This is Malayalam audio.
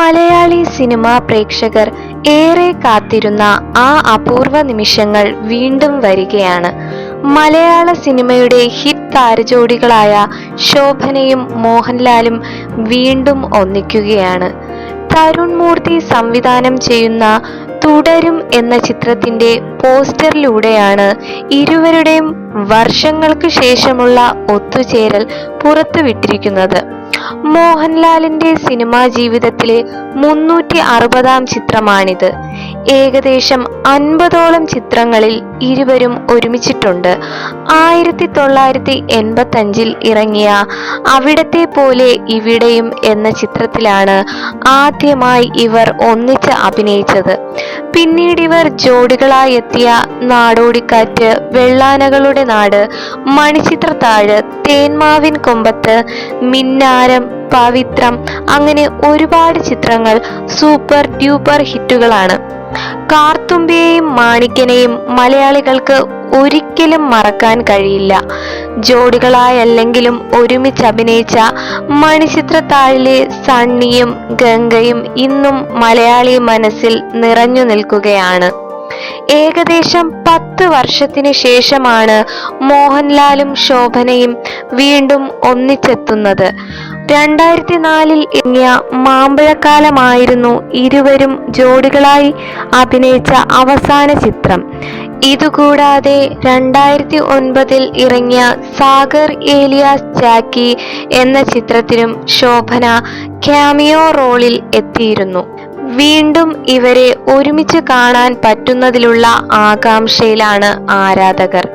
മലയാളി സിനിമാ പ്രേക്ഷകർ ഏറെ കാത്തിരുന്ന ആ അപൂർവ നിമിഷങ്ങൾ വീണ്ടും വരികയാണ്. മലയാള സിനിമയുടെ ഹിറ്റ് താരജോഡികളായ ശോഭനയും മോഹൻലാലും വീണ്ടും ഒന്നിക്കുകയാണ്. തരുൺ മൂർത്തി സംവിധാനം ചെയ്യുന്ന തുടരും എന്ന ചിത്രത്തിന്റെ പോസ്റ്ററിലൂടെയാണ് ഇരുവരുടെയും വർഷങ്ങൾക്ക് ശേഷമുള്ള ഒത്തുചേരൽ പുറത്തുവിട്ടിരിക്കുന്നത്. മോഹൻലാലിന്റെ സിനിമാ ജീവിതത്തിലെ മുന്നൂറ്റി അറുപതാം ചിത്രമാണിത്. ഏകദേശം അൻപതോളം ചിത്രങ്ങളിൽ ഇരുവരും ഒരുമിച്ചിട്ടുണ്ട്. ആയിരത്തി തൊള്ളായിരത്തി എൺപത്തി അഞ്ചിൽ ഇറങ്ങിയ അവിടത്തെ പോലെ ഇവിടെയും എന്ന ചിത്രത്തിലാണ് ആദ്യമായി ഇവർ ഒന്നിച്ച് അഭിനയിച്ചത്. പിന്നീട് ഇവർ ജോഡികളായി എത്തിയ നാടോടിക്കാറ്റ് വെള്ളാനകളുടെ നാട് മണിച്ചിത്രത്താഴ് തേന്മാവിൻ കൊമ്പത്ത് മിന്നാരം പവിത്രം അങ്ങനെ ഒരുപാട് ചിത്രങ്ങൾ സൂപ്പർ ഡ്യൂപ്പർ ഹിറ്റുകളാണ്. കാർത്തുമ്പിയെയും മാണിക്കനെയും മലയാളികൾക്ക് ഒരിക്കലും മറക്കാൻ കഴിയില്ല. ജോഡികളായല്ലെങ്കിലും ഒരുമിച്ച് അഭിനയിച്ച മണിച്ചിത്രത്താഴിലെ സണ്ണിയും ഗംഗയും ഇന്നും മലയാളി മനസ്സിൽ നിറഞ്ഞു നിൽക്കുകയാണ്. ഏകദേശം പത്ത് വർഷത്തിന് ശേഷമാണ് മോഹൻലാലും ശോഭനയും വീണ്ടും ഒന്നിച്ചെത്തുന്നത്. രണ്ടായിരത്തി നാലിൽ ഇറങ്ങിയ മാമ്പഴക്കാലമായിരുന്നു ഇരുവരും ജോഡികളായി അഭിനയിച്ച അവസാന ചിത്രം. ഇതുകൂടാതെ രണ്ടായിരത്തി ഒൻപതിൽ ഇറങ്ങിയ സാഗർ ഏലിയാസ് ജാക്കി എന്ന ചിത്രത്തിലും ശോഭന ക്യാമിയോ റോളിൽ എത്തിയിരുന്നു. വീണ്ടും ഇവരെ ഒരുമിച്ച് കാണാൻ പറ്റുന്നതിലുള്ള ആകാംക്ഷയിലാണ് ആരാധകർ.